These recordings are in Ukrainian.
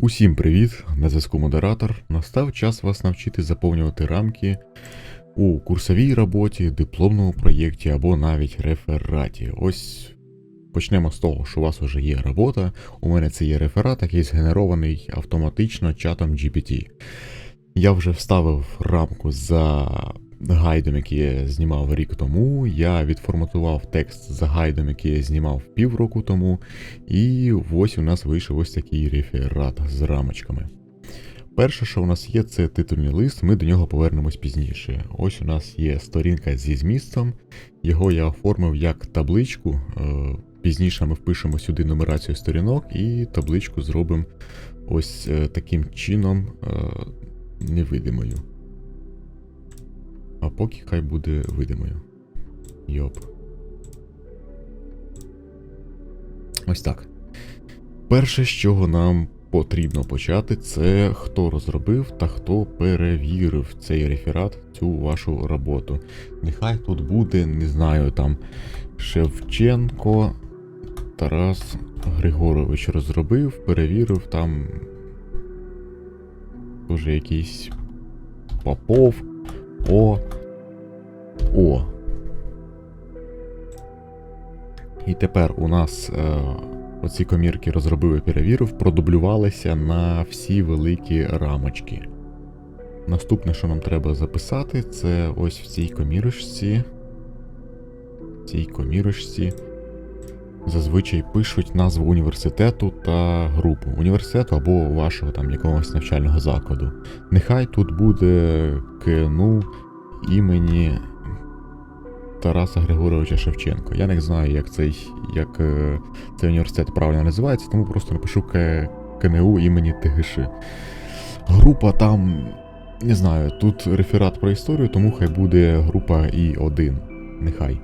Усім привіт! На зв'язку модератор. Настав час вас навчити заповнювати рамки у курсовій роботі, дипломному проєкті або навіть рефераті. Ось почнемо з того, що у вас вже є робота. У мене це є реферат, який згенерований автоматично чатом GPT. Я вже вставив рамку за гайдом, який я знімав рік тому. Я відформатував текст за гайдом, який я знімав півроку тому. І ось у нас вийшов ось такий реферат з рамочками. Перше, що у нас є, це титульний лист, ми до нього повернемось пізніше. Ось у нас є сторінка зі змістом, його я оформив як табличку. е, Пізніше ми впишемо сюди нумерацію сторінок і табличку зробимо ось е, таким чином е, невидимою. А поки хай буде видимою. Йоп. Ось так. Перше, з чого нам потрібно почати, це хто розробив та хто перевірив цей реферат, цю вашу роботу. Нехай тут буде, не знаю, там Шевченко Тарас Григорович розробив, перевірив там. Тоже якийсь Попов. О. О. І тепер у нас е, оці комірки розробив і перевірив, продублювалися на всі великі рамочки. Наступне, що нам треба записати, це ось в цій комірочці. В цій комірочці зазвичай пишуть назву університету та групу. Університету або вашого там якогось навчального закладу. Нехай тут буде КНУ імені Тараса Григоровича Шевченко. Я не знаю, як цей як е, цей університет правильно називається, тому просто напишу КНУ імені ТГШ. Група там, не знаю, тут реферат про історію, тому хай буде група І1. Нехай.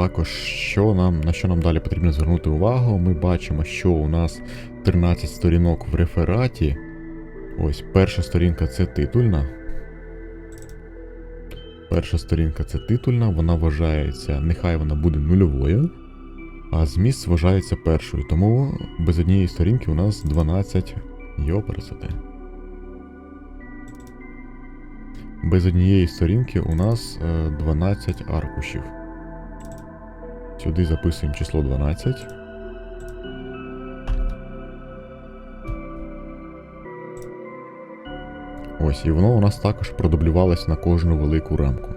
Також, що нам, на що нам далі потрібно звернути увагу, ми бачимо, що у нас 13 сторінок в рефераті. Ось перша сторінка це титульна. Перша сторінка це титульна, вона вважається, нехай вона буде нульовою, а зміст вважається першою. Тому без однієї сторінки у нас 12 його пересоти. Без однієї сторінки у нас е, 12 аркушів. Сюди записуємо число 12. Ось, і воно у нас також продублювалось на кожну велику рамку.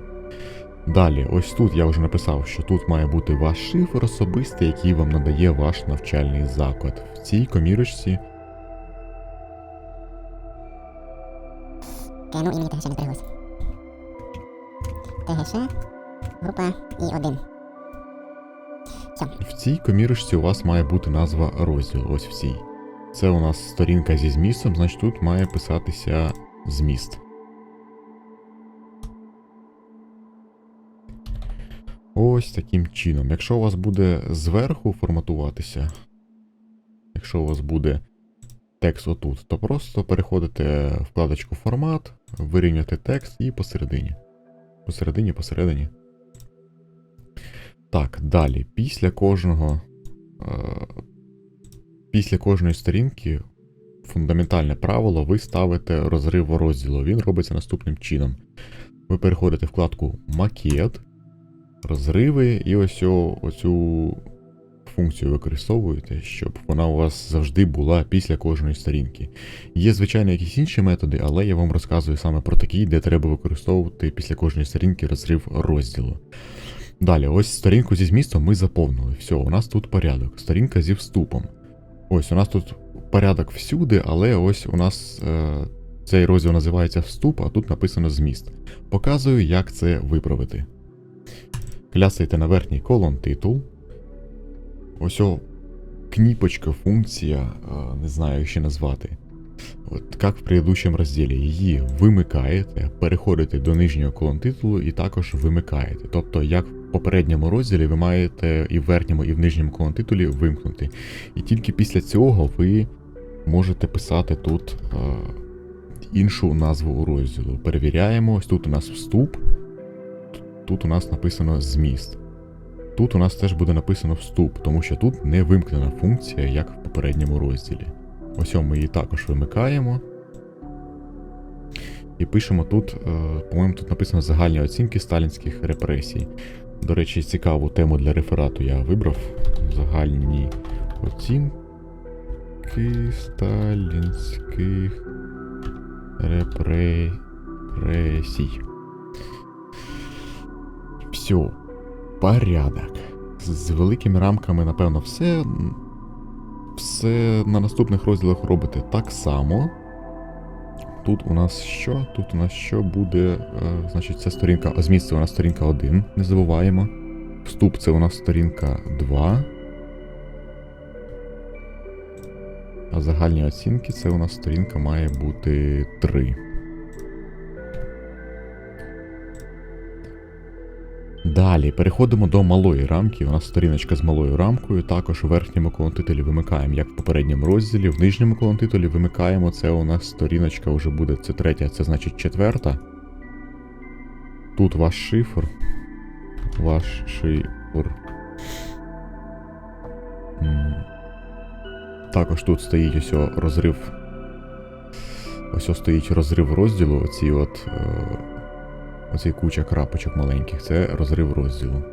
Далі, ось тут я вже написав, що тут має бути ваш шифр особистий, який вам надає ваш навчальний заклад. В цій комірочці. ТГШ, група і 1 комірочця. В цій комірочці у вас має бути назва розділу. Ось в цій. Це у нас сторінка зі змістом, значить тут має писатися зміст. Ось таким чином. Якщо у вас буде зверху форматуватися, якщо у вас буде текст отут, то просто переходите вкладочку формат, вирівняти текст і посередині. Посередині, посередині. Так, далі. Після кожного. Е, після кожної сторінки фундаментальне правило, ви ставите розрив розділу. Він робиться наступним чином. Ви переходите вкладку Макет, розриви, і ось оцю функцію використовуєте, щоб вона у вас завжди була після кожної сторінки. Є, звичайно, якісь інші методи, але я вам розказую саме про такі, де треба використовувати після кожної сторінки розрив розділу. Далі, ось сторінку зі змістом ми заповнили. Все, у нас тут порядок. Сторінка зі вступом. Ось у нас тут порядок всюди, але ось у нас е, цей розділ називається вступ, а тут написано зміст. Показую, як це виправити. Клясайте на верхній колон титул. Ось о, кніпочка, функція, е, не знаю, як ще назвати. От як в предыдущем розділі, її вимикаєте, переходите до нижнього колон титулу і також вимикаєте. Тобто, як попередньому розділі ви маєте і в верхньому, і в нижньому колон титулі вимкнути. І тільки після цього ви можете писати тут е, іншу назву розділу. Перевіряємо, ось тут у нас вступ, тут у нас написано зміст. тут у нас теж буде написано вступ, тому що тут не вимкнена функція, як в попередньому розділі. Ось ми її також вимикаємо. І пишемо тут, е, по-моєму, тут написано загальні оцінки сталінських репресій. До речі, цікаву тему для реферату я вибрав. Загальні оцінки сталінських репресій. Все, порядок. З, великими рамками, напевно, все. Все на наступних розділах робите так само. Тут у нас що? Тут у нас що буде? Е, значить, це сторінка. Зміст це у нас сторінка 1, не забуваємо. Вступ це у нас сторінка 2. А загальні оцінки це у нас сторінка має бути 3. Далі переходимо до малої рамки. У нас сторіночка з малою рамкою. Також у верхньому колонтитулі вимикаємо, як в попередньому розділі. В нижньому колонтитулі вимикаємо. Це у нас сторіночка вже буде. Це третя, це значить четверта. Тут ваш шифр. Ваш шифр. Також тут стоїть ось розрив. Ось о стоїть розрив розділу. Оці от. Е... Оцей куча крапочок маленьких. Це розрив розділу.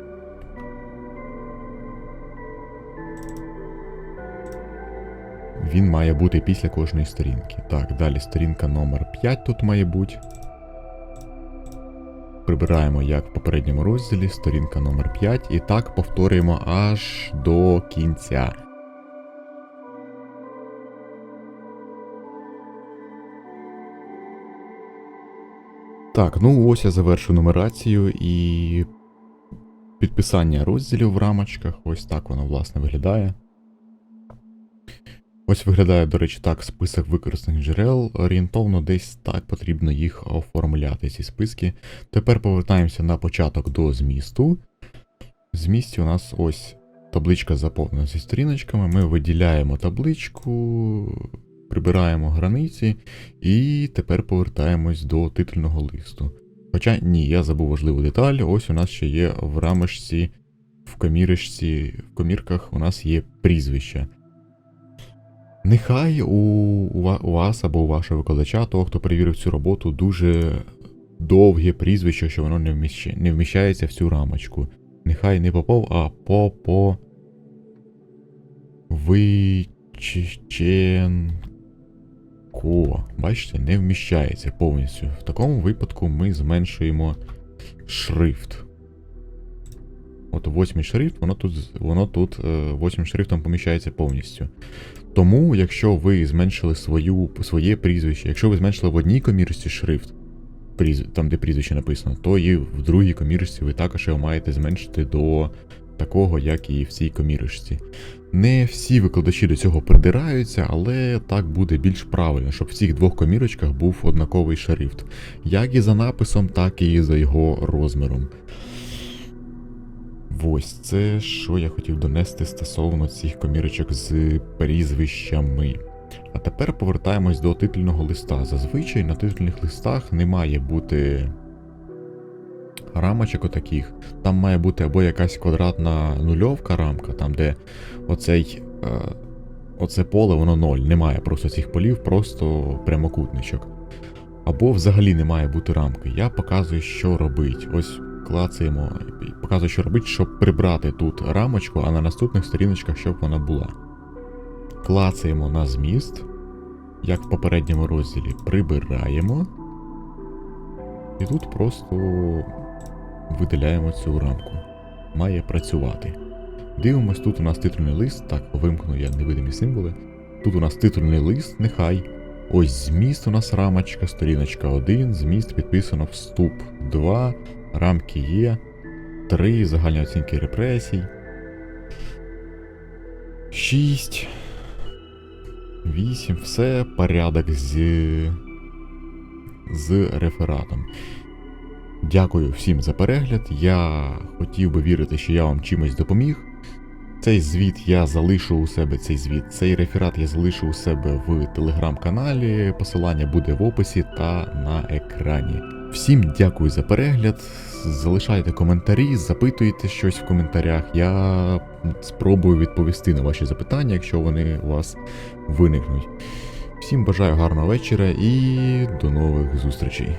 Він має бути після кожної сторінки. Так, далі сторінка номер 5 тут має бути. Прибираємо як в попередньому розділі, сторінка номер 5 і так повторюємо аж до кінця. Так, ну ось я завершу нумерацію і підписання розділів в рамочках. Ось так воно, власне, виглядає. Ось виглядає, до речі, так, список використаних джерел. Орієнтовно десь так потрібно їх оформляти, ці списки. Тепер повертаємося на початок до змісту. В змісті у нас ось табличка заповнена зі сторіночками. Ми виділяємо табличку, прибираємо границі і тепер повертаємось до титульного листу. Хоча ні, я забув важливу деталь. Ось у нас ще є в рамочці, в комірочці, в комірках у нас є прізвище. Нехай у, у, вас або у вашого викладача, того, хто перевірив цю роботу, дуже довге прізвище, що воно не, вміщ... не вміщається в цю рамочку. Нехай не Попов, а Попо. Вичеченко. Бачите, не вміщається повністю. В такому випадку ми зменшуємо шрифт. От восьмий шрифт, воно тут, воно тут е, восьмим шрифтом поміщається повністю. Тому, якщо ви зменшили свою, своє прізвище, якщо ви зменшили в одній комірці шрифт, там де прізвище написано, то і в другій комірочці ви також його маєте зменшити до такого, як і в цій комірочці. Не всі викладачі до цього придираються, але так буде більш правильно, щоб в цих двох комірочках був однаковий шрифт. Як і за написом, так і за його розміром. Ось це, що я хотів донести стосовно цих комірочок з прізвищами. А тепер повертаємось до титульного листа. Зазвичай на титульних листах не має бути рамочок отаких. Там має бути або якась квадратна нульовка рамка, там де оцей, е, оце поле, воно ноль. Немає просто цих полів, просто прямокутничок. Або взагалі не має бути рамки. Я показую, що робить. Ось клацаємо, показую, що робить, щоб прибрати тут рамочку, а на наступних сторіночках, щоб вона була. Клацаємо на зміст, як в попередньому розділі, прибираємо. І тут просто видаляємо цю рамку. Має працювати. Дивимось, тут у нас титульний лист. Так, вимкну я невидимі символи. Тут у нас титульний лист, нехай. Ось зміст у нас рамочка, сторіночка 1, зміст підписано вступ 2, рамки є, 3, загальні оцінки репресій. 6. 8. Все порядок з, з рефератом. Дякую всім за перегляд. Я хотів би вірити, що я вам чимось допоміг. Цей звіт я залишу у себе цей звіт, цей реферат я залишу у себе в телеграм-каналі. Посилання буде в описі та на екрані. Всім дякую за перегляд. Залишайте коментарі, запитуйте щось в коментарях. Я спробую відповісти на ваші запитання, якщо вони у вас виникнуть. Всім бажаю гарного вечора і до нових зустрічей.